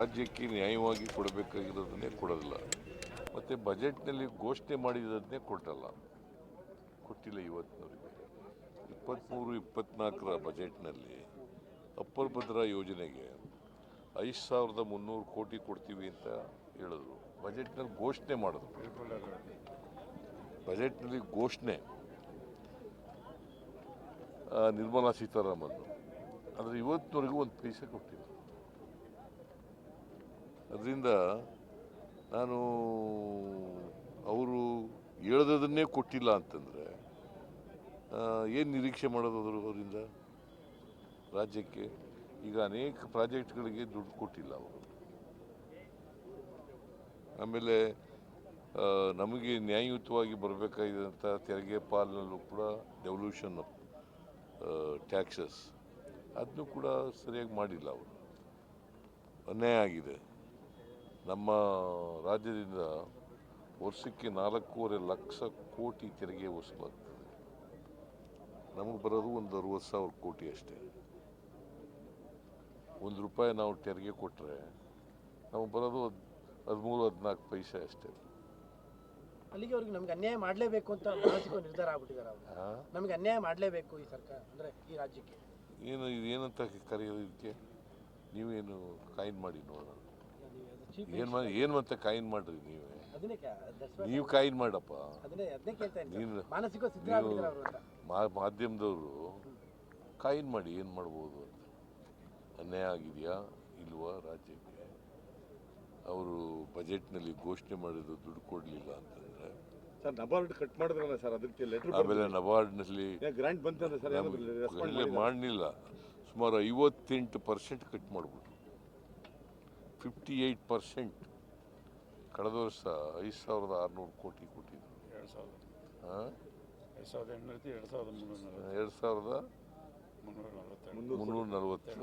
ರಾಜ್ಯಕ್ಕೆ ನ್ಯಾಯವಾಗಿ ಕೊಡಬೇಕಾಗಿರೋದನ್ನೇ ಕೊಡೋದಿಲ್ಲ. ಮತ್ತು ಬಜೆಟ್ನಲ್ಲಿ ಘೋಷಣೆ ಮಾಡಿರೋದನ್ನೇ ಕೊಟ್ಟಲ್ಲ. ಕೊಟ್ಟಿಲ್ಲ ಇವತ್ತಿನವರಿಗೆ. ಇಪ್ಪತ್ತ್ಮೂರು ಇಪ್ಪತ್ತ್ನಾಲ್ಕರ ಬಜೆಟ್ನಲ್ಲಿ ಅಪ್ಪರ್ ಭದ್ರಾ ಯೋಜನೆಗೆ ಐದು ಸಾವಿರದ ಮುನ್ನೂರು ಕೋಟಿ ಕೊಡ್ತೀವಿ ಅಂತ ಹೇಳಿದ್ರು. ಬಜೆಟ್ನಲ್ಲಿ ಘೋಷಣೆ ಮಾಡಿದ್ರು. ಬಜೆಟ್ನಲ್ಲಿ ಘೋಷಣೆ. ನಿರ್ಮಲಾ ಸೀತಾರಾಮನ್. ಆದರೆ ಇವತ್ತಿನವರೆಗೂ ಒಂದು ಪೈಸೆ ಕೊಟ್ಟಿಲ್ಲ. ಅದರಿಂದ ನಾನು ಅವರು ಹೇಳ್ದದನ್ನೇ ಕೊಟ್ಟಿಲ್ಲ ಅಂತಂದರೆ ಏನು ನಿರೀಕ್ಷೆ ಮಾಡೋದು ಅವರಿಂದ? ರಾಜ್ಯಕ್ಕೆ ಈಗ ಅನೇಕ ಪ್ರಾಜೆಕ್ಟ್ಗಳಿಗೆ ದುಡ್ಡು ಕೊಟ್ಟಿಲ್ಲ ಅವರು. ಆಮೇಲೆ ನಮಗೆ ನ್ಯಾಯಯುತವಾಗಿ ಬರಬೇಕಾಗಿದ್ದಂಥ ತೆರಿಗೆ ಪಾಲಿನಲ್ಲೂ ಕೂಡ ಡೆವಲ್ಯೂಷನ್ ಆಫ್ ಟ್ಯಾಕ್ಸಸ್ ಅದನ್ನು ಕೂಡ ಸರಿಯಾಗಿ ಮಾಡಿಲ್ಲ ಅವರು. ಅನ್ಯಾಯ ಆಗಿದೆ. ನಮ್ಮ ರಾಜ್ಯದಿಂದ ವರ್ಷಕ್ಕೆ ನಾಲ್ಕೂವರೆ ಲಕ್ಷ ಕೋಟಿ ತೆರಿಗೆ ವಸೂಲಾಗ್ತದೆ. ನಮಗೆ ಬರೋದು ಒಂದು ಅರುವತ್ತು ಸಾವಿರ ಕೋಟಿ ಅಷ್ಟೇ. ಒಂದು ರೂಪಾಯಿ ನಾವು ತೆರಿಗೆ ಕೊಟ್ಟರೆ ನಮಗೆ ಬರೋದು ಹದ್ ಹದಿಮೂರು ಹದಿನಾಲ್ಕು ಪೈಸೆ ಅಷ್ಟೇ. ಅಲ್ಲಿಗೆ ಅವ್ರಿಗೆ ನಮ್ಗೆ ಅನ್ಯಾಯ ಮಾಡಲೇಬೇಕು ಅಂತ ಮಾನಸಿಕ ನಿರ್ಧಾರ ಆಗ್ಬಿಟ್ಟಿದ್ದಾರೆ ಅವರು. ನಮಗೆ ಅನ್ಯಾಯ ಮಾಡಲೇಬೇಕು ಈ ಸರ್ಕಾರ ಅಂದರೆ ಈ ರಾಜ್ಯಕ್ಕೆ. ಏನು ಇದು ಏನಂತ ಕರೆಯೋದಕ್ಕೆ ಇದಕ್ಕೆ? ನೀವೇನು ಕಾಯಿನ್ ಮಾಡಿ ನೋಡೋಣ. ಏನು ಮಾಡಿ ಏನು ಮತ್ತೆ ಕಾಯಿನ್ ಮಾಡ್ರಿ ನೀವೇ? ನೀವು ಕಾಯಿನ್ ಮಾಡಪ್ಪ. ನೀನು- ಮಾನಸಿಕ ಸಿದ್ಧ ಅವರು ಅಂತ. ಮಾ ಮಾಧ್ಯಮದವರು ಕಾಯಿನ್ ಮಾಡಿ ಏನು ಮಾಡ್ಬೋದು ಅಂತ. ಅನ್ಯಾಯ ಆಗಿದೆಯಾ ಇಲ್ವಾ ರಾಜ್ಯಕ್ಕೆ? ಅವರು ಬಜೆಟ್ನಲ್ಲಿ ಘೋಷಣೆ ಮಾಡಿದ್ರು ದುಡ್ಡು ಕೊಡಲಿಲ್ಲ ಅಂತಂದರೆ. ಸರ್ ನಬಾರ್ಡ್ ಕಟ್ ಮಾಡಿದ್ರಲ್ಲ ಸರ್ ಅದಕ್ಕೆ ಲೆಟರ್ ಆಮೇಲೆ ನಬಾರ್ಡ್ನಲ್ಲಿ ಗ್ರಾಂಟ್ ಬಂತಂದ್ರೆ ಸರ್ ಮಾಡಲಿಲ್ಲ. ಸುಮಾರು ಐವತ್ತೆಂಟು ಪರ್ಸೆಂಟ್ ಕಟ್ ಮಾಡಿಬಿಟ್ರು. ಫಿಫ್ಟಿ ಏಯ್ಟ್ ಪರ್ಸೆಂಟ್ ಕಳೆದ ವರ್ಷ ಐದು ಸಾವಿರದ ಆರುನೂರು ಕೋಟಿ ಕೊಟ್ಟಿದ್ರು. ಎರಡು ಸಾವಿರದ ಹಾಂ ಎರಡು ಸಾವಿರದ ಎಂಟುನೂರ ಎರಡು ಸಾವಿರದ ಮುನ್ನೂರ ನಲವತ್ತು ಎರಡು ಸಾವಿರದ ಮುನ್ನೂರ ನಲವತ್ತೆರಡು ಮುನ್ನೂರ ನಲವತ್ತು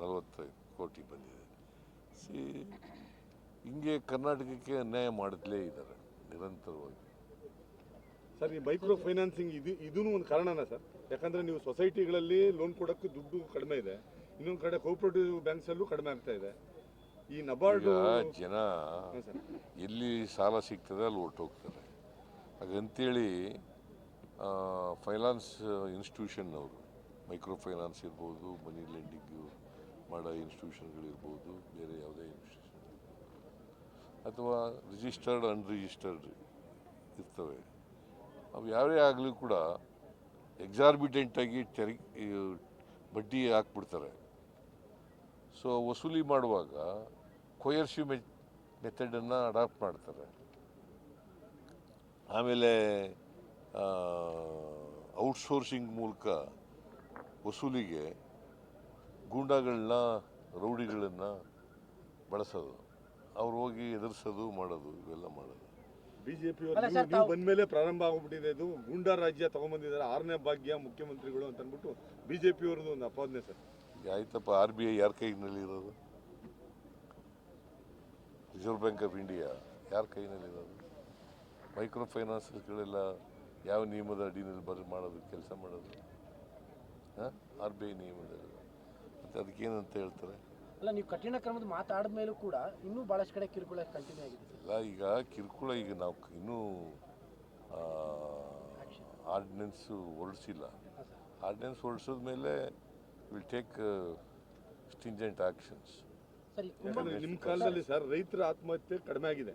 ನಲವತ್ತೈದು ಕೋಟಿ ಬಂದಿದೆ. ಸಿ ಹಿಂಗೆ ಕರ್ನಾಟಕಕ್ಕೆ ಅನ್ಯಾಯ ಮಾಡಲೇ ಇದ್ದಾರೆ ನಿರಂತರವಾಗಿ. ಸರ್ ಈ ಮೈಕ್ರೋ ಫೈನಾನ್ಸಿಂಗ್ ಇದು ಇದೂ ಒಂದು ಕಾರಣನ ಸರ್? ಯಾಕಂದ್ರೆ ನೀವು ಸೊಸೈಟಿಗಳಲ್ಲಿ ಲೋನ್ ಕೊಡೋಕ್ಕೆ ದುಡ್ಡು ಕಡಿಮೆ ಇದೆ ಇನ್ನೊಂದು ಕಡೆ ಕೋಪರೇಟಿವ್ ಬ್ಯಾಂಕ್ಸಲ್ಲೂ ಕಡಿಮೆ ಆಗ್ತಾ ಇದೆ. ಈ ನಬಾರ್ಡ್ ಜನ ಎಲ್ಲಿ ಸಾಲ ಸಿಗ್ತದೆ ಅಲ್ಲಿ ಹೊರ್ಟೋಗ್ತಾರೆ. ಹಾಗಂತೇಳಿ ಫೈನಾನ್ಸ್ ಇನ್ಸ್ಟಿಟ್ಯೂಷನ್ ಅವರು ಮೈಕ್ರೋ ಫೈನಾನ್ಸ್ ಇರ್ಬೋದು ಮನಿ ಲೆಂಡಿಂಗು ಮಾಡೋ ಇನ್ಸ್ಟಿಟ್ಯೂಷನ್ಗಳಿರ್ಬೋದು ಬೇರೆ ಯಾವುದೇ ಇನ್ಸ್ಟಿಟ್ಯೂಷನ್ ಅಥವಾ ರಿಜಿಸ್ಟರ್ಡ್ ಅನ್ರಿಜಿಸ್ಟರ್ಡ್ ಇರ್ತವೆ. ಅವು ಯಾರೇ ಆಗಲಿ ಕೂಡ ಎಕ್ಸಾರ್ಬಿಟೆಂಟಾಗಿ ತೆರಿಗೆ ಬಡ್ಡಿ ಹಾಕ್ಬಿಡ್ತಾರೆ. ಸೊ ವಸೂಲಿ ಮಾಡುವಾಗ ಕೊಯರ್ಸಿವ್ ಮೆ ಮೆಥಡನ್ನು ಅಡಾಪ್ಟ್ ಮಾಡ್ತಾರೆ. ಆಮೇಲೆ ಔಟ್ಸೋರ್ಸಿಂಗ್ ಮೂಲಕ ವಸೂಲಿಗೆ ಗೂಂಡಾಗಳನ್ನ ರೌಡಿಗಳನ್ನು ಬಳಸೋದು. ಅವ್ರು ಹೋಗಿ ಎದುರಿಸೋದು ಮಾಡೋದು ಇವೆಲ್ಲ ಮಾಡೋದು. ಬಿಜೆಪಿ ಜೆ ಪಿ ನೀವು ತಾವು- ಬಂದ್ಮೇಲೆ ಪ್ರಾರಂಭ ಆಗ್ಬಿಟ್ಟಿದೆ ಇದು. ಗೂಂಡಾ ರಾಜ್ಯ ತಗೊಂಡ್ಬಂದಿದ್ದಾರೆ ಆರನೇ ಭಾಗ್ಯ ಮುಖ್ಯಮಂತ್ರಿಗಳು ಅಂತ ಅಂದ್ಬಿಟ್ಟು ಬಿಜೆಪಿ ಅವ್ರದ್ದು ಒಂದು ಅಪಾದನೆ ಸರ್. ಆಯ್ತಪ್ಪ ಆರ್ ಬಿ ಐ ಯಾರ ಕೈನಲ್ಲಿ ಇರೋದು? ರಿಸರ್ವ್ ಬ್ಯಾಂಕ್ ಆಫ್ ಇಂಡಿಯಾ ಯಾರ ಕೈನಲ್ಲಿರೋದು ಮೈಕ್ರೋ ಫೈನಾನ್ಸ್ಗಳೆಲ್ಲ ಯಾವ ನಿಯಮದ ಅಡಿನಲ್ಲಿ ಬರ ಮಾಡೋದು ಕೆಲಸ ಮಾಡೋದು? ಹಾಂ? ಆರ್ ಬಿ ಐ ನಿಯಮದಲ್ಲಿ. ಮತ್ತು ಅದಕ್ಕೇನಂತ ಹೇಳ್ತಾರೆ? ಅಲ್ಲ ನೀವು ಕಠಿಣ ಕ್ರಮದ ಮಾತಾಡಿದ ಮೇಲೂ ಕೂಡ ಇನ್ನೂ ಬಹಳಷ್ಟು ಕಡೆ ಕಿರುಕುಳ ಕಂಟಿನ್ಯೂ ಆಗಿದೆ ಇಲ್ಲ ಈಗ ಕಿರುಕುಳ ಈಗ ನಾವು ಇನ್ನೂ ಆರ್ಡಿನೆನ್ಸು ಹೊರಡಿಸಿಲ್ಲ ಆರ್ಡಿನೆನ್ಸ್ ಹೊರಡಿಸಿದ ಮೇಲೆ ವಿಲ್ ಟೇಕ್ ಸ್ಟಿಂಜೆಂಟ್ ಆಕ್ಷನ್ಸ್ ಯಾಕಂದ್ರೆ ನಿಮ್ಮ ಕಾಲದಲ್ಲಿ ಸರ್ ರೈತರ ಆತ್ಮಹತ್ಯೆ ಕಡಿಮೆ ಆಗಿದೆ.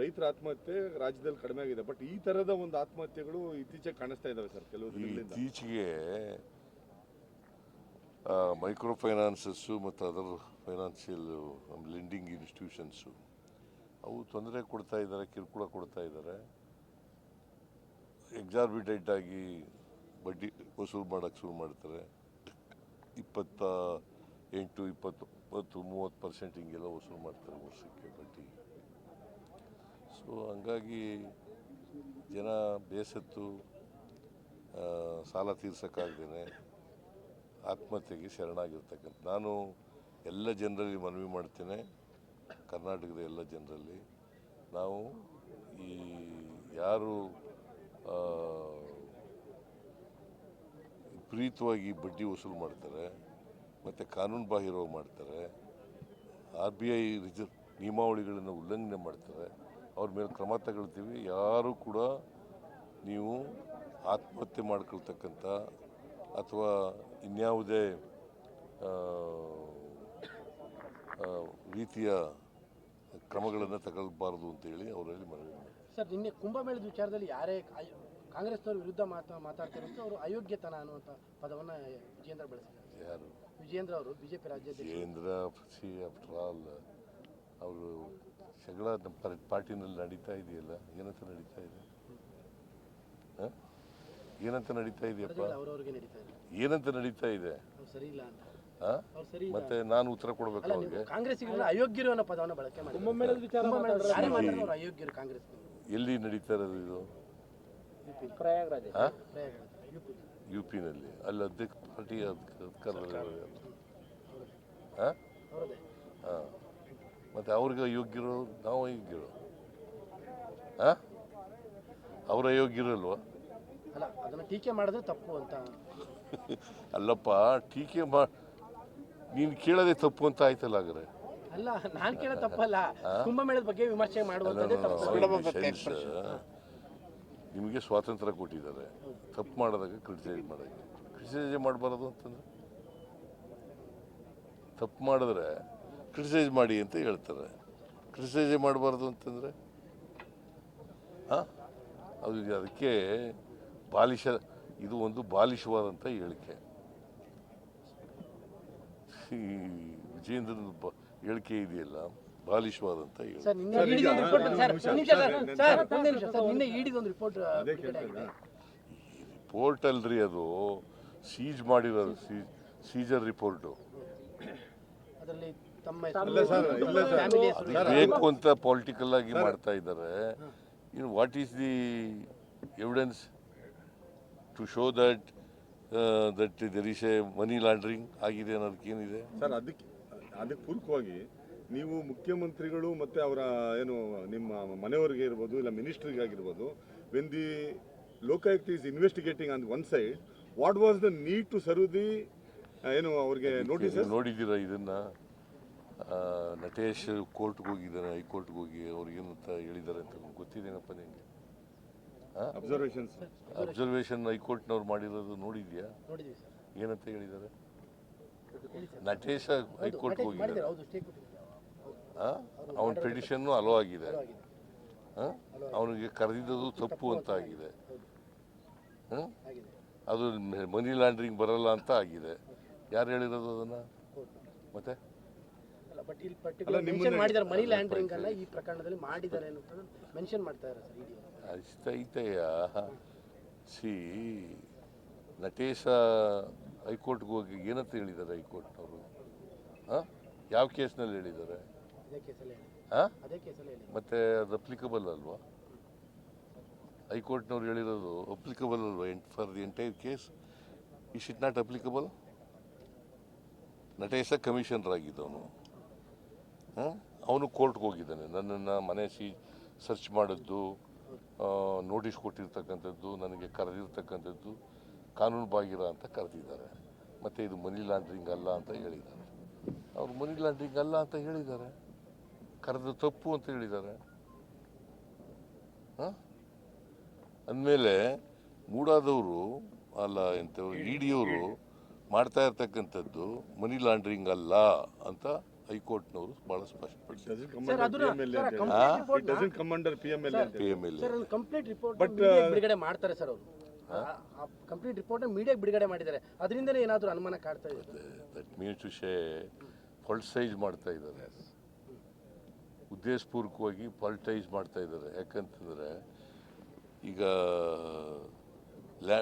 ರೈತರ ಆತ್ಮಹತ್ಯೆ ರಾಜ್ಯದಲ್ಲಿ ಕಡಿಮೆ ಆಗಿದೆ. ಬಟ್ ಈ ತರದ ಒಂದು ಆತ್ಮಹತ್ಯೆಗಳು ಇತ್ತೀಚೆಗೆ ಕಾಣಿಸ್ತಾ ಇದಾವೆ ಸರ್ ಕೆಲವು ದಿನಗಳಿಂದ. ಇತ್ತೀಚೆಗೆ ಮೈಕ್ರೋ ಫೈನಾನ್ಸಸ್ಸು ಮತ್ತು ಅದರ್ ಫೈನಾನ್ಷಿಯಲ್ ಲೆಂಡಿಂಗ್ ಇನ್ಸ್ಟಿಟ್ಯೂಷನ್ಸು ಅವು ತೊಂದರೆ ಕೊಡ್ತಾ ಇದ್ದಾರೆ ಕಿರುಕುಳ ಕೊಡ್ತಾ ಇದ್ದಾರೆ ಎಕ್ಸಾರ್ಬಿಟೆಂಟ್ ಆಗಿ ಬಡ್ಡಿ ವಸೂಲು ಮಾಡೋಕ್ಕೆ ಶುರು ಮಾಡ್ತಾರೆ. ಇಪ್ಪತ್ತ ಎಂಟು ಇಪ್ಪತ್ತು ಇಪ್ಪತ್ತು ಮೂವತ್ತು ಪರ್ಸೆಂಟ್ ಹಿಂಗೆಲ್ಲ ವಸೂಲು ಮಾಡ್ತಾರೆ ವರ್ಷಕ್ಕೆ ಬಡ್ಡಿ. ಸೊ ಹಂಗಾಗಿ ಜನ ಬೇಸತ್ತು ಸಾಲ ತೀರ್ಸೋಕ್ಕಾಗ್ದೇ ಆತ್ಮಹತ್ಯೆಗೆ ಶರಣಾಗಿರ್ತಕ್ಕಂಥ, ನಾನು ಎಲ್ಲ ಜನರಲ್ಲಿ ಮನವಿ ಮಾಡ್ತೇನೆ, ಕರ್ನಾಟಕದ ಎಲ್ಲ ಜನರಲ್ಲಿ. ನಾವು ಈ ಯಾರು ವಿಪರೀತವಾಗಿ ಬಡ್ಡಿ ವಸೂಲು ಮಾಡ್ತಾರೆ, ಮತ್ತು ಕಾನೂನು ಬಾಹಿರವಾಗಿ ಮಾಡ್ತಾರೆ, ಆರ್ ಬಿ ಐ ರಿಸರ್ವ್ ನಿಯಮಾವಳಿಗಳನ್ನು ಉಲ್ಲಂಘನೆ ಮಾಡ್ತಾರೆ, ಅವ್ರ ಮೇಲೆ ಕ್ರಮ ತಗೊಳ್ತೀವಿ. ಯಾರೂ ಕೂಡ ನೀವು ಆತ್ಮಹತ್ಯೆ ಮಾಡ್ಕೊಳ್ತಕ್ಕಂಥ ಅಥವಾ ಇನ್ಯಾವುದೇ ರೀತಿಯ ಕ್ರಮಗಳನ್ನು ತಗೊಳ್ಬಾರ್ದು ಅಂತೇಳಿ ಅವರಲ್ಲಿ ಮನವಿ ಸರ್, ನಿನ್ನೆ ಕುಂಭಮೇಳದ ವಿಚಾರದಲ್ಲಿ ಯಾರೇ ಕಾಂಗ್ರೆಸ್ನವ್ರ ವಿರುದ್ಧ ಮಾತ ಮಾತಾಡ್ತಾರೆ ಅಂತ ಅವರು ಅಯೋಗ್ಯತನ ಅನ್ನುವಂಥ ಪದವನ್ನು ವಿಜೇಂದ್ರ ಬಳಸಿದ್ದಾರೆ. ಯಾರು? ವಿಜೇಂದ್ರ ಅವರು ಬಿಜೆಪಿ ರಾಜ್ಯಾಧ್ಯಕ್ಷ ವಿಜೇಂದ್ರ ಸಿ ಆಫ್ಟರ್ ಆಲ್ ಅವರು ಜಗಳ ನಮ್ಮ ಪಾರ್ಟಿನಲ್ಲಿ ನಡೀತಾ ಇದೆಯಲ್ಲ ಏನಂತ ನಡೀತಾ ಇದೆ? ಹ? ಏನಂತ ನಡೀತಾ ಇದೆಯಪ್ಪ? ಅವರವ್ರಿಗೆ ನಡೀತಾ ಇದೆ. ಏನಂತ ನಡೀತಾ ಇದೆ? ಅವ್ರು ಸರಿ ಇಲ್ಲ ಅಂತ? ಅವ್ರು ಸರಿ ಇಲ್ಲ ಮತ್ತೆ ನಾನು ಉತ್ತರ ಕೊಡ್ಬೇಕು ಅಲ್ಲ ಅವ್ರಿಗೆ. ನೀವು ಕಾಂಗ್ರೆಸ್ಸಿಗರ ಅಯೋಗ್ಯರು ಅನ್ನೋ ಪದವನ್ನು ಬಳಕೆ ಮಾಡಿ ಕುಂಭಮೇಳದ ವಿಚಾರ ಅವ್ರು ಅಯೋಗ್ಯರು ಕಾಂಗ್ರೆಸ್ ಎಲ್ಲಿ ನಡೀತಾ ಇರೋದು ಇದು? ಯು ಪಿನಲ್ಲಿ ಅಲ್ಲಿ ಅಧ್ಯಕ್ಷ ಪಾರ್ಟಿ ಹಾಂ ಹಾಂ ಮತ್ತು ಅವ್ರಿಗೆ ಯೋಗ್ಯರು ನಾವು ಯೋಗ್ಯರು ಹಾಂ ಅವ್ರ ಅಯೋಗ್ಯರಲ್ವಾ ಅಲ್ಲ ಅದನ್ನ ಟೀಕೆ ಮಾಡಿದ್ರೆ ತಪ್ಪು ಅಂತ ಅಲ್ಲಪ್ಪ ಟೀಕೆ ಮಾ ನೀನು ಕೇಳೋದೇ ತಪ್ಪು ಅಂತ ಆಯ್ತಲ್ಲ ಹಾಗಾದ್ರೆ ಅಲ್ಲ ನಾನು ಕೇಳೋ ತಪ್ಪಲ್ಲ ಕುಂಭಮೇಳದ ಬಗ್ಗೆ ವಿಮರ್ಶೆ ಮಾಡುವಂಥದ್ದೇ ತಪ್ಪು ನಿಮಗೆ ಸ್ವಾತಂತ್ರ್ಯ ಕೊಟ್ಟಿದ್ದಾರೆ. ತಪ್ಪು ಮಾಡಿದಾಗ ಕ್ರಿಟಿಸೈಸ್ ಮಾಡೋಕ್ಕೆ ಕ್ರಿಟಿಸೈಸ್ ಮಾಡಬಾರದು ಅಂತಂದ್ರೆ? ತಪ್ಪು ಮಾಡಿದ್ರೆ ಕ್ರಿಟಿಸೈಸ್ ಮಾಡಿ ಅಂತ ಹೇಳ್ತಾರೆ. ಕ್ರಿಟಿಸೈಸ್ ಮಾಡಬಾರ್ದು ಅಂತಂದರೆ? ಹಾಂ? ಅದು ಅದಕ್ಕೆ ಬಾಲಿಶ, ಇದು ಒಂದು ಬಾಲಿಶವಾದಂಥ ಹೇಳಿಕೆ. ಈ ವಿಜೇಂದ್ರನ ಹೇಳಿಕೆ ಇದೆಯಲ್ಲ? ಬಾಲಿಶವಾದಂಥ ಹೇಳಿಕೆ ಸರ್ ನಿನ್ನೆ ಸರ್, ಇಡಿದ ಈಗ ರಿಪೋರ್ಟ್ ಸರ್ ನಿಮಿಷ, ಒಂದ್ ನಿಮಿಷ ಸರ್, ಸರ್ ನಾನು- ಸರ್ ಒಂದೇ ನಿಮಿಷ ಸರ್ ನಿನ್ನೆ ಇಡಿದ ಒಂದು ರಿಪೋರ್ಟ್ ಅದೇ ಬಿಡುಗಡೆ ಕೇಳ್ತಾ ರಿಪೋರ್ಟ್ ಅಲ್ರಿ ಅದು ಸೀಜ್ ಮಾಡಿರೋದು ಸೀಜರ್ ರಿಪೋರ್ಟು ಅದರಲ್ಲಿ ತಮ್ಮ ಇಲ್ಲ ಸರ್, ಇಲ್ಲ ಸರ್. ಫ್ಯಾಮಿಲಿ ಅದು ಹೆಸರು ಬೇಕು ಅಂತ ಪೊಲಿಟಿಕಲ್ ಆಗಿ ಮಾಡ್ತಾ ಇದ್ದಾರೆ. ಇನ್ನು what is the evidence to show that that there is a money laundering ಆಗಿದೆ ಅನ್ನೋದಕ್ಕೆ ಏನಿದೆ ಸರ್ ಅದಕ್ಕೆ ಅದಕ್ಕೆ ಪೂರಕವಾಗಿ ನೀವು ಮುಖ್ಯಮಂತ್ರಿಗಳು ಮತ್ತೆ ಅವರ ಏನು ನಿಮ್ಮ ಮನೆಯವರಿಗೆ ಇರ್ಬೋದು ಇಲ್ಲ ಮಿನಿಸ್ಟ್ರಿಗೆ ಆಗಿರ್ಬೋದು when the Lokayukta is investigating on one side what was the need to serve the ಏನು ಅವ್ರಿಗೆ ನೋಟಿಸ್ ನೋಡಿದ್ದೀರಾ ಇದನ್ನ? ನಟೇಶ್ ಕೋರ್ಟ್ಗೆ ಹೋಗಿದ್ದಾರೆ ಹೈಕೋರ್ಟ್ಗೆ ಹೋಗಿ ಅವ್ರಿಗೇನಂತ ಹೇಳಿದ್ದಾರೆ ಅಂತ ಗೊತ್ತಿದೇನಪ್ಪ ನಿಮಗೆ? ಅಬ್ಸರ್ವೇಷನ್ ಅಬ್ಸರ್ವೇಷನ್ ಹೈಕೋರ್ಟ್ನವ್ರು ಮಾಡಿರೋದು ನೋಡಿದ್ಯಾ? ಏನಂತ ಹೇಳಿದ್ದಾರೆ? ನಟೇಶ ಹೈಕೋರ್ಟ್ಗೆ ಹೋಗಿದ್ದಾರೆ ಅವನ ಟ್ರೆಡಿಷನ್ನು ಅಲೋ ಆಗಿದೆ. ಅವನಿಗೆ ಕರೆದಿದ್ದು ತಪ್ಪು ಅಂತ ಆಗಿದೆ. ಅದು ಮನಿ ಲಾಂಡ್ರಿಂಗ್ ಬರಲ್ಲ ಅಂತ ಆಗಿದೆ. ಯಾರು ಹೇಳಿರೋದು ಅದನ್ನ? ಮತ್ತೆ? ಅಲ್ಲ ಬಟ್ ಇಲ್ಲಿ ಪರ್ಟಿಕ್ಯುಲರ್ ಮೆನ್ಷನ್ ಮಾಡಿದ್ದಾರೆ ಮನಿ ಲ್ಯಾಂಡ್ರಿಂಗ್ ಅನ್ನ ಈ ಪ್ರಕರಣದಲ್ಲಿ ಮಾಡಿದ್ದಾರೆ ಅನ್ನೋದನ್ನ ಮೆನ್ಷನ್ ಮಾಡ್ತಾ ಇದ್ದಾರೆ ಸರ್ ಇಡಿ ಅಷ್ಟೈತೆಯ ಸಿ ನಟೇಶ ಹೈಕೋರ್ಟ್ಗೆ ಹೋಗಿ ಏನಂತ ಹೇಳಿದ್ದಾರೆ ಹೈಕೋರ್ಟ್ನವರು? ಹಾಂ ಯಾವ ಕೇಸ್ನಲ್ಲಿ ಹೇಳಿದ್ದಾರೆ? ಹಾಂ ಮತ್ತು ಅದು ಅಪ್ಲಿಕಬಲ್ ಅಲ್ವಾ? ಹೈಕೋರ್ಟ್ನವ್ರು ಹೇಳಿರೋದು ಅಪ್ಲಿಕಬಲ್ ಅಲ್ವಾ for the entire case is it not applicable Natesh commissioner ಆಗಿದ್ದವನು ಅವನು ಕೋರ್ಟ್ಗೆ ಹೋಗಿದ್ದಾನೆ. ನನ್ನನ್ನು ಮನೆ ಸಿ ಸರ್ಚ್ ಮಾಡಿದ್ದು ನೋಟಿಸ್ ಕೊಟ್ಟಿರ್ತಕ್ಕಂಥದ್ದು ನನಗೆ ಕರೆದಿರ್ತಕ್ಕಂಥದ್ದು ಕಾನೂನು ಬಾಗಿರ ಅಂತ ಕರೆದಿದ್ದಾರೆ. ಮತ್ತು ಇದು ಮನಿ ಲಾಂಡ್ರಿಂಗ್ ಅಲ್ಲ ಅಂತ ಹೇಳಿದ್ದಾರೆ. ಅವ್ರು ಮನಿ ಲಾಂಡ್ರಿಂಗ್ ಅಲ್ಲ ಅಂತ ಹೇಳಿದ್ದಾರೆ. ಕರೆದು ತಪ್ಪು ಅಂತ ಹೇಳಿದ್ದಾರೆ ಹಾಂ? ಅಂದಮೇಲೆ ಮೂಡಾದವರು ಅಲ್ಲ ಎಂಥವ್ರು ಇ ಡಿಯವರು ಮಾಡ್ತಾ ಇರ್ತಕ್ಕಂಥದ್ದು ಮನಿ ಲಾಂಡ್ರಿಂಗ್ ಅಲ್ಲ ಅಂತ ಹೈಕೋರ್ಟ್ನವರು ಬಹಳ ಸ್ಪಷ್ಟಪಡಿಸಿದ್ದಾರೆ. ಬಿಡುಗಡೆ ಮಾಡ್ತಾರೆ ಸರ್ ಅವರು. ಕಂಪ್ಲೀಟ್ ರಿಪೋರ್ಟ್ ಮೀಡಿಯಾಗೆ ಬಿಡುಗಡೆ ಮಾಡಿದ್ದಾರೆ. ಅದರಿಂದಲೇ ಏನಾದರೂ ಅನುಮಾನ ಕಾಡ್ತಾ ಇದೆ? ದಟ್ ಮೀನ್ಸ್ ಟು ಶೇ ಪೊಲಿಟೈಸ್ ಮಾಡ್ತಾ ಇದ್ದಾರೆ. ಉದ್ದೇಶಪೂರ್ವಕವಾಗಿ ಪಾಲಿಟೈಸ್ ಮಾಡ್ತಾ ಇದ್ದಾರೆ. ಯಾಕಂತಂದರೆ ಈಗ ಲ್ಯಾ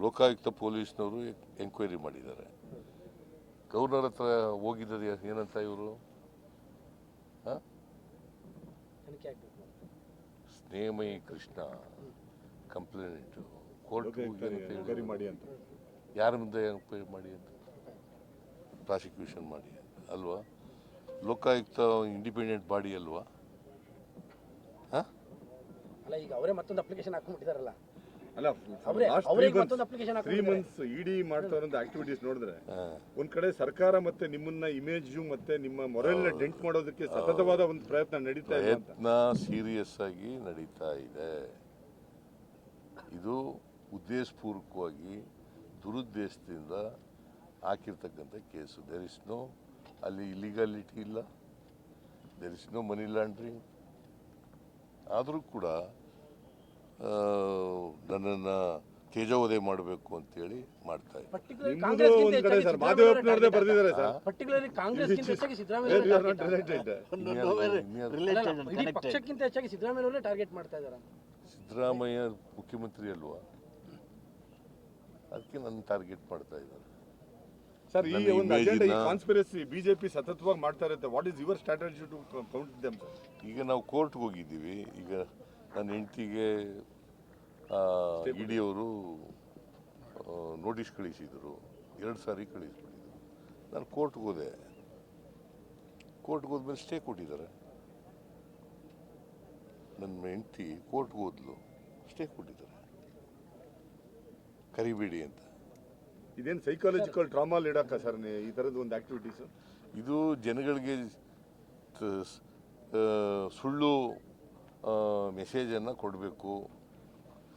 ಲೋಕಾಯುಕ್ತ ಪೊಲೀಸ್ನವರು ಎಂಕ್ವೈರಿ ಮಾಡಿದ್ದಾರೆ. ಗವರ್ನರ್ ಹತ್ರ ಹೋಗಿದ್ದಾರೆ ಏನಂತ ಇವರು? Snehamayi Krishna complaint. Court enquiry ಮಾಡಿ ಅಂತ. ಯಾರ ಮುಂದೆ ಎಂಕ್ವೈರಿ ಮಾಡಿ ಅಂತ? ಪ್ರಾಸಿಕ್ಯೂಷನ್ ಮಾಡಿ ಅಲ್ವಾ? ಲೋಕಾಯುಕ್ತ ಇಂಡಿಪೆಂಡೆಂಟ್ ಬಾಡಿ ಅಲ್ವಾ? ಹಾಂ? ಅಲ್ಲ ಈಗ ಅವರೇ ಮತ್ತೊಂದು ಅಪ್ಲಿಕೇಶನ್ ಹಾಕೊಂಡ್ಬಿಟ್ಟಿದಾರಲ್ಲ ಅಲ್ಲ ಅವ್ರೇ- ಲಾಸ್ಟ್ ಅವ್ರೇ ತ್ರೀ ಮತ್ತೊಂದು application ಇಡಿ ಮಾಡ್ತಾ ಇರೋ ಆಕ್ಟಿವಿಟೀಸ್ ನೋಡಿದ್ರೆ. ಒಂದ್ ಕಡೆ ಸರ್ಕಾರ ಮತ್ತೆ ನಿಮ್ಮನ್ನ ಇಮೇಜ್ ಮತ್ತೆ ನಿಮ್ಮ ಮೊರಲ್ನ ಡೆಂಟ್ ಮಾಡೋದಕ್ಕೆ ಸತತವಾದ ಒಂದು ಪ್ರಯತ್ನ ನಡೀತಾ ಇದೆ ಅಂತ. ಪ್ರಯತ್ನ ಸೀರಿಯಸ್ ಆಗಿ ನಡೀತಾ ಇದೆ. ಇದು ಉದ್ದೇಶಪೂರ್ವಕವಾಗಿ ದುರುದ್ದೇಶದಿಂದ ಹಾಕಿರ್ತಕ್ಕಂಥ ಕೇಸು. ದೇರ್ ಇಸ್ ನೋ ಅಲ್ಲಿ ಇಲಿಗಾಲಿಟಿ ಇಲ್ಲ. There is no money laundering ಆದರೂ ಕೂಡ ನನ್ನನ್ನು ತೇಜೋವಧೆ ಮಾಡಬೇಕು ಅಂತೇಳಿ ಮಾಡ್ತಾ ಸಿದ್ದರಾಮಯ್ಯ ಮುಖ್ಯಮಂತ್ರಿ ಅಲ್ವಾ? ಅದಕ್ಕೆ ನನ್ನ ಟಾರ್ಗೆಟ್ ಮಾಡ್ತಾ ಇದ್ದಾರೆ. ಸರ್ ಈ ನನ್ನ ಒಂದು ಅಜೆಂಡಾ ಈ ಕಾನ್ಸ್ಪಿರಸಿ ಬಿಜೆಪಿ ಸತತವಾಗಿ ಮಾಡ್ತಾ ಇರುತ್ತೆ. What is your strategy to count them sir ಈಗ ನಾವು ಕೋರ್ಟ್ಗೆ ಹೋಗಿದ್ದೀವಿ. ಈಗ ನನ್ನ ಹೆಂಡತಿಗೆ ಇಡಿ ಅವರು ನೋಟಿಸ್ ಕಳಿಸಿದರು. ಎರಡು ಸಾರಿ ಕಳಿಸ್ಬಿಟ್ಟಿದ್ರು. ನಾನು ಕೋರ್ಟ್ಗೆ ಹೋದೆ. ಕೋರ್ಟ್ಗೆ ಹೋದ್ಮೇಲೆ ಸ್ಟೇ ಕೊಟ್ಟಿದ್ದಾರೆ. ನನ್ನ ಹೆಂಡತಿ ಕೋರ್ಟ್ಗೆ ಹೋದ್ಲು. ಸ್ಟೇ ಕೊಟ್ಟಿದ್ದಾರೆ. ಕರಿಬೇಡಿ ಅಂತ. ಇದೇನು ಸೈಕಾಲಜಿಕಲ್ ಟ್ರಾಮಾ ಇಡಕ್ಕ ಸರ್ ಈ ತರದ ಒಂದು ಆಕ್ಟಿವಿಟೀಸ್ ಇದು ಜನಗಳಿಗೆ ಸುಳ್ಳು ಮೆಸೇಜನ್ನು ಕೊಡಬೇಕು.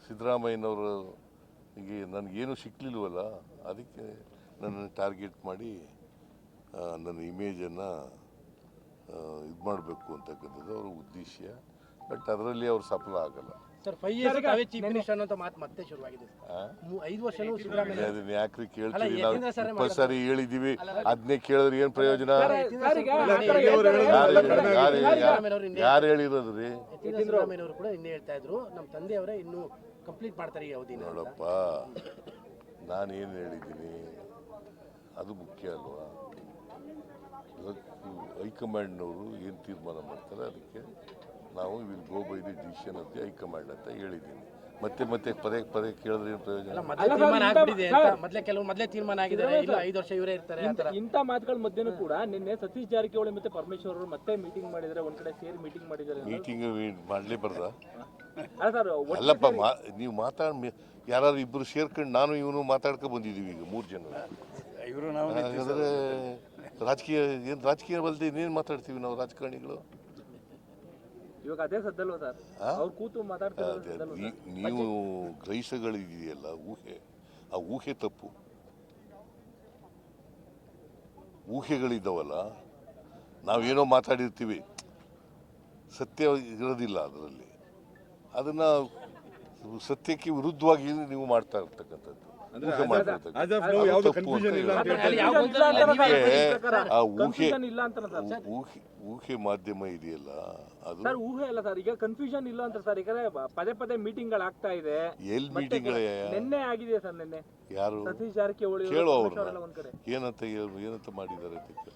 ಸಿದ್ದರಾಮಯ್ಯನವರು ಈಗ ನನಗೇನು ಸಿಕ್ಕಲಿಲ್ವಲ್ಲ ಅದಕ್ಕೆ ನನ್ನನ್ನು ಟಾರ್ಗೆಟ್ ಮಾಡಿ ನನ್ನ ಇಮೇಜನ್ನು ಇದು ಮಾಡಬೇಕು ಅಂತಕ್ಕಂಥದ್ದು ಅವರ ಉದ್ದೇಶ ಬಟ್ ಅದರಲ್ಲಿ ಅವ್ರು ಸಫಲ ಆಗಲ್ಲ. Sir five years away chief minister ಅನ್ನೋ ಮಾತು ಮತ್ತೆ ಶುರುವಾಗಿದೆ ಐದು ವರ್ಷನೂ ಸಿದ್ದರಾಮಯ್ಯ ಅದನ್ನ ಯಾಕ್ರಿ ಕೇಳ್ತೀವಿ ನಾವು ಸರ್ ಇಪ್ಪತ್ತು ಸಾರಿ ಹೇಳಿದ್ದೀವಿ ಅದನ್ನೇ ಕೇಳಿದ್ರೆ ಏನು ಪ್ರಯೋಜನ? ಯಾರು ಹೇಳಿರೋದು ರೀ ಸಿದ್ದರಾಮಯ್ಯನವರು ಕೂಡ ಇನ್ನೇ ಹೇಳ್ತಾ ಇದ್ರು. ನಮ್ಮ ತಂದೆಯವರೇ ಇನ್ನು ಕಂಪ್ಲೀಟ್ ಮಾಡ್ತಾರೆ ಈ ಅವಧಿನ ಅಂತ. ನೋಡಪ್ಪ ನಾನೇನು ಹೇಳಿದ್ದೀನಿ? ಅದು ಮುಖ್ಯ ಅಲ್ವಾ? ಇವತ್ತು ಹೈಕಮಾಂಡ್ನವರು ಏನು ತೀರ್ಮಾನ ಮಾಡ್ತಾರೆ ಅದಕ್ಕೆ? ನಾವು will go by the decision ಅಂತ ಹೈಕಮಾಂಡ್ ಅಂತ ಹೇಳಿದ್ದೀನಿ. ಮತ್ತೆ ಮತ್ತೆ ಪದೇ ಪದೇ ಕೇಳಿದ್ರೆ ಏನು ಪ್ರಯೋಜನ? ಅಲ್ಲ ಮೊದಲೇ ತೀರ್ಮಾನ ಆಗ್ಬಿಟ್ಟಿದೆ ಅಂತ ಮೊದಲೇ ಕೆಲವು ಮೊದಲೇ ತೀರ್ಮಾನ ಆಗಿದೆ ಇಲ್ಲ ಐದು ವರ್ಷ ಇವರೇ ಇರ್ತಾರೆ ಅಂತ ಇಂಥ ಮಾತುಗಳ ಮಧ್ಯನೂ ಕೂಡ ನಿನ್ನೆ ಸತೀಶ್ ಜಾರಕಿಹೊಳಿ ಮತ್ತೆ ಪರಮೇಶ್ವರ್ ಅವರು ಮತ್ತೆ ಮೀಟಿಂಗ್ ಮಾಡಿದ್ರೆ ಒಂದ್ ಕಡೆ ಸೇರಿ ಮೀಟಿಂಗ್ ಮಾಡಿದ್ದಾರೆ ಮೀಟಿಂಗ್ ಮಾಡ್ಲಿ ಅಲ್ಲ ಸರ್ ಅಲ್ಲಪ್ಪ ಮಾ ನೀವು ಮಾತಾಡ್ ಯಾರು ಇಬ್ರು ಸೇರ್ಕೊಂಡು ನಾನು ಇವನು ಮಾತಾಡ್ಕೊ ಬಂದಿದ್ದೀವಿ ಈಗ ಮೂರು ಜನ. ಇವರು ನಾವು ಹಾಗಾದ್ರೆ ರಾಜಕೀಯ ಏನು ರಾಜಕೀಯ ಬಲ್ದಿ ಇನ್ನೇನು ಮಾತಾಡ್ತೀವಿ ನಾವು ರಾಜಕಾರಣಿಗಳು? ಇವಾಗ ಅದೇ ಸದ್ದಲ್ವ ಸರ್? ಅವ್ರು ಕೂತು ಮಾತಾಡ್ತಾರೆ ನೀವು ಗ್ರಹಿಸಗಳಿದೆಯಲ್ಲ ಊಹೆ. ಆ ಊಹೆ ತಪ್ಪು. ಊಹೆಗಳಿದ್ದಾವಲ್ಲ ನಾವೇನೋ ಮಾತಾಡಿರ್ತೀವಿ. ಸತ್ಯ ಇರೋದಿಲ್ಲ ಅದರಲ್ಲಿ. ಅದನ್ನು ಸತ್ಯಕ್ಕೆ ವಿರುದ್ಧವಾಗಿ ನೀವು ಮಾಡ್ತಾ ಇರ್ತಕ್ಕಂಥದ್ದು. ಊಹೆ ಅದು ತಪ್ಪು ಅಂತ ಇಲ್ಲ ಊಹೆ ಆ ಊಹೆ ಕನ್ಫ್ಯೂಷನ್ ಇಲ್ಲ ಅಂತ ಸರ್. ಊಹೆ ಊಹೆ ಮಾಧ್ಯಮ ಇದೆಯಲ್ಲ ಅದು? ಸರ್ ಊಹೆ ಅಲ್ಲ ಸರ್. ಈಗ ಕನ್ಫ್ಯೂಷನ್ ಇಲ್ಲ ಅಂತ ಸರ್. ಈಗ ಪದೇ ಪದೇ ಮೀಟಿಂಗ್ಗಳು ಆಗ್ತಾ ಇದೆ. ಎಲ್ಲಿ ಮೀಟಿಂಗ್ ಮೀಟಿಂಗ್ಗಳೇ ನಿನ್ನೆ ಆಗಿದೆ ಸರ್ ನಿನ್ನೆ. ಯಾರು? ಸತೀಶ್ ಜಾರಕಿಹೊಳಿ ಕೇಳು ಅವ್ರನ್ನ. ಏನಂತ ಏನಂತ ಮಾಡಿದ್ದಾರೆ ಅಂತ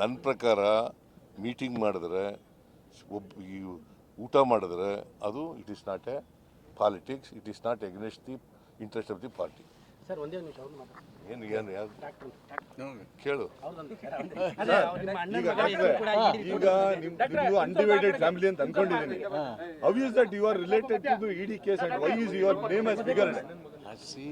ನನ್ನ ಪ್ರಕಾರ ಮೀಟಿಂಗ್ ಮಾಡಿದ್ರೆ ಒಬ್ಬ ಈ ಊಟ ಮಾಡಿದ್ರೆ ಅದು it is not a politics it is not against the interest of the party sir ಒಂದೇ ಒಂದು ನಿಮಿಷ ಅವ್ರು ಮಾತಾಡ್ತಾರೆ ಏನು ಏನು ಯಾರು ಡಾಕ್ಟ್ರು ಕೇಳು. ಅವ್ರದ್ದೊಂದು ಅದೇ ಅವ್ರು ನಿಮ್ಮ ಅಣ್ಣನ ಮಗ ಹೆಸರು ಕೂಡ ಇಡಿ ಈಗ ನಿಮ್ ನಿಮ್ದು ಅನ್ಡಿವೈಡೆಡ್ ಫ್ಯಾಮಿಲಿ ಅಂತ ಅನ್ಕೊಂಡಿದ್ದೀನಿ. How is that you are related to ED case and why is your name as bigger C